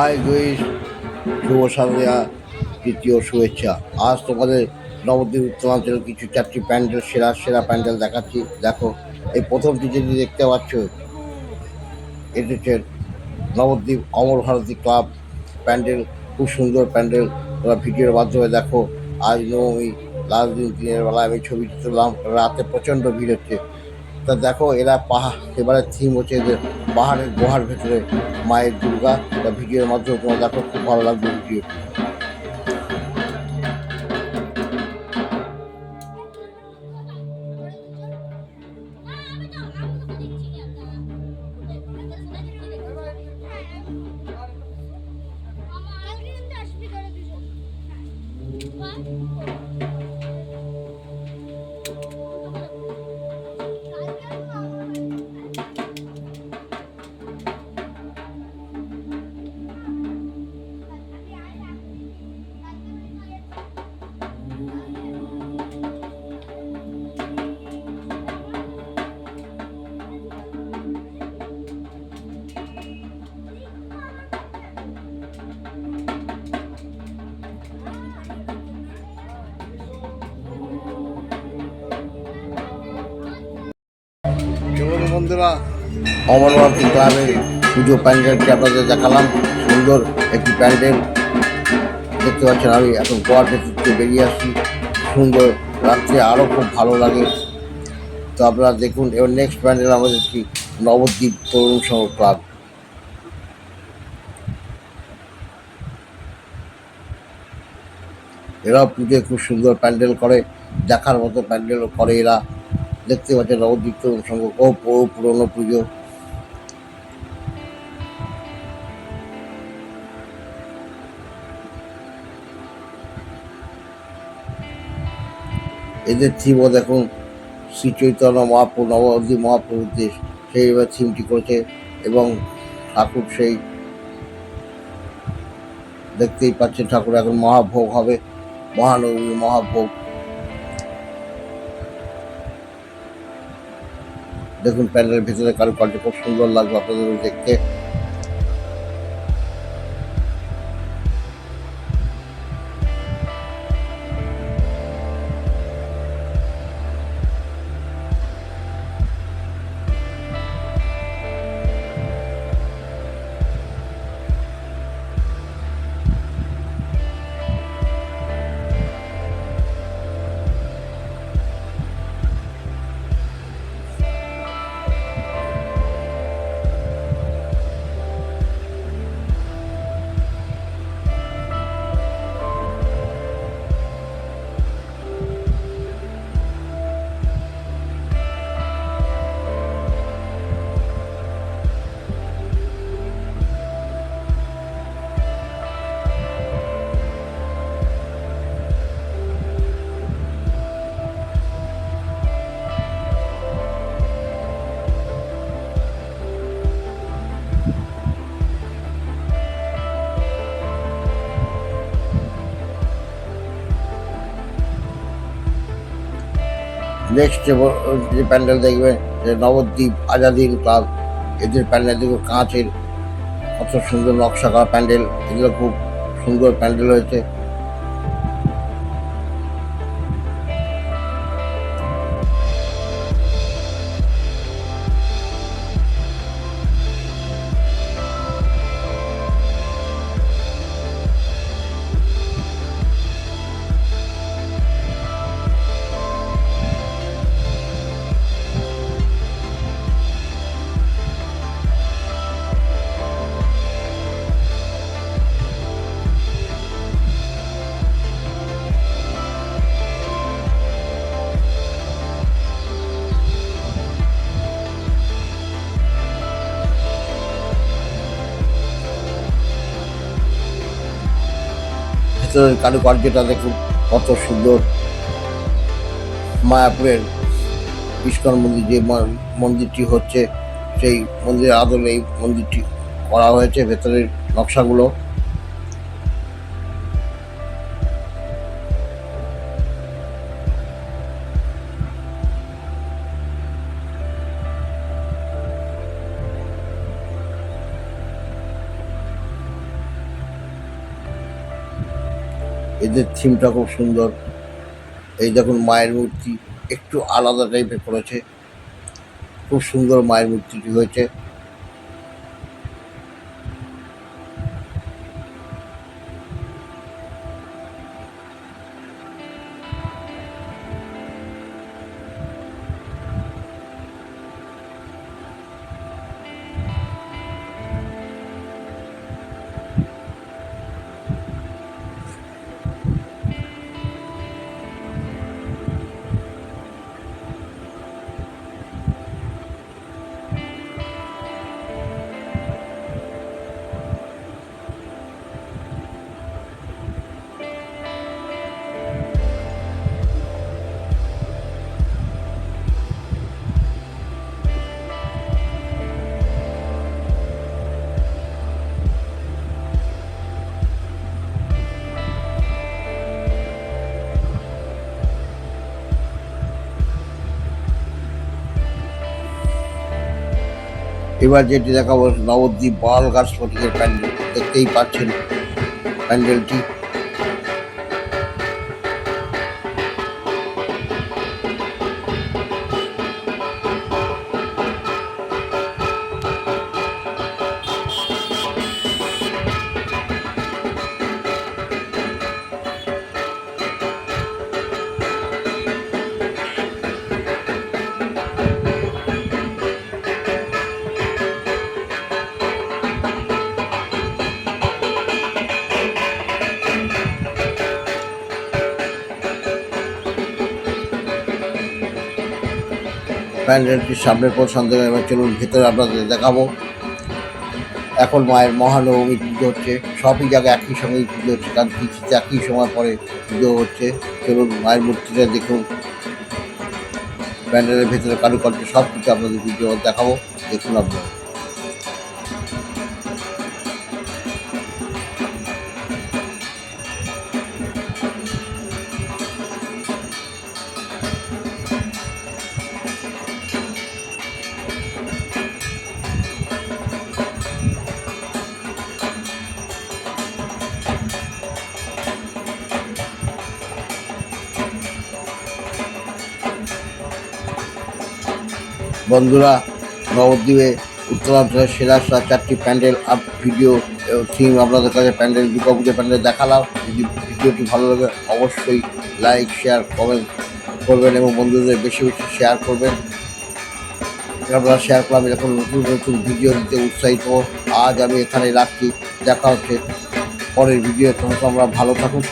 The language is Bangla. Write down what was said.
হাই গুইস শুভ সন্ধ্যা, তৃতীয় শুভেচ্ছা। আজ তোমাদের নবদ্বীপ উত্তরাঞ্চলের কিছু চারটি প্যান্ডেল, সেরা সেরা প্যান্ডেল দেখাচ্ছি। দেখো, এই প্রথমটি যেটি দেখতে পাচ্ছ, এটি হচ্ছে নবদ্বীপ অমর ভারতী ক্লাব প্যান্ডেল। খুব সুন্দর প্যান্ডেল, তোমরা ভিডিওর মাধ্যমে দেখো। আজ নবমী, লাস্ট দিন দিনের বেলা আমি ছবিটি তুললাম। রাতে প্রচণ্ড ভিড় হচ্ছে। তা দেখো, এরা পাহাড় এবারে থিম হচ্ছে এদের পাহাড়ের গুহার ভেতরে মায়ের দুর্গা। তা ভিডিওর মাধ্যমে তোমরা দেখো, খুব ভালো লাগবে ভিডিও চলুন বন্ধুরা। অমরনাথী ক্লাবের পুজো প্যান্ডেলটি আপনাদের দেখালাম। সুন্দর একটি প্যান্ডেল দেখতে পাচ্ছেন আমি এখন গোয়ার ভেতর থেকে বেরিয়ে আসছি। সুন্দর রাত্রে আরও খুব ভালো লাগে। তো আপনারা দেখুন, এবার নেক্সট প্যান্ডেল আমাদের কি নবদ্বীপ তরুণ সংঘ ক্লাব এরাও পুজোয় খুব সুন্দর প্যান্ডেল করে, দেখার মতো প্যান্ডেলও করে এরা। দেখতে পাচ্ছেন নবদ্বীপ ও পুরো পুরোনো পুজো। এদের থিমও দেখুন, শ্রী চৈতন্য মহাপ্রভু নবদ্বীপ মহাপ্রভুর দেশ সেই এবার থিমটি করেছে এবং ঠাকুর সেই দেখতেই পাচ্ছেন ঠাকুর এখন মহাভোগ হবে, মহানবমী, মহাভোগ। দেখুন প্যান্ডেলের ভিতরে কারুকার্য খুব সুন্দর লাগবে আপনাদের দেখতে। নেক্সট যে প্যান্ডেল দেখবেন নবদ্বীপ আজাদিন ক্লাব, এদের প্যান্ডেল দেখবে, কাঁচের কত সুন্দর নকশা করা প্যান্ডেল, এগুলো খুব সুন্দর প্যান্ডেল হয়েছে। কারুকার্যটা দেখুন, কত সুন্দর। মায়াপুরের ইস্কন মন্দির যে মন্দিরটি হচ্ছে, সেই মন্দিরের আদলে এই মন্দিরটি করা হয়েছে, ভেতরের নকশাগুলো। এদের থিমটা খুব সুন্দর। এই দেখুন মায়ের মূর্তি, একটু আলাদা টাইপের করেছে। খুব সুন্দর মায়ের মূর্তিটি হয়েছে। এবার যেটি দেখাবো নবদ্বীপ বাল গাছ ফটিকের প্যান্ডেল। দেখতেই পাচ্ছেন প্যান্ডেলটি। প্যান্ডেলটির সামনের পর থেকে এবার চলুন, ভেতরে আপনাদের দেখাবো। এখন মায়ের মহানবমী পুজো হচ্ছে, সবই জায়গায় একই সঙ্গেই পুজো হচ্ছে, কারণ তিথিতে একই সময় পরে পুজো হচ্ছে। চলুন, মায়ের মূর্তিটা দেখুন। প্যান্ডেলের ভেতরে কারুকার্য সব কিছু আপনাদের ভিডিও দেখাবো, দেখুন আপনারা। বন্ধুরা, নবদ্বীপে উত্তরাঞ্চলের সেরা সেরা চারটি প্যান্ডেল আপ ভিডিও থিম আপনাদের কাছে প্যান্ডেল, দুর্গা পুজো প্যান্ডেল দেখালাম। যদি ভিডিওটি ভালো লাগে, অবশ্যই লাইক শেয়ার কমেন্ট করবেন এবং বন্ধুদের বেশি বেশি শেয়ার করবেন। আপনারা শেয়ার করলাম এরকম নতুন নতুন ভিডিও দিতে উৎসাহিত। আজ আমি এখানে রাখছি। দেখা হচ্ছে পরের ভিডিও তখন আমরা ভালো থাকুন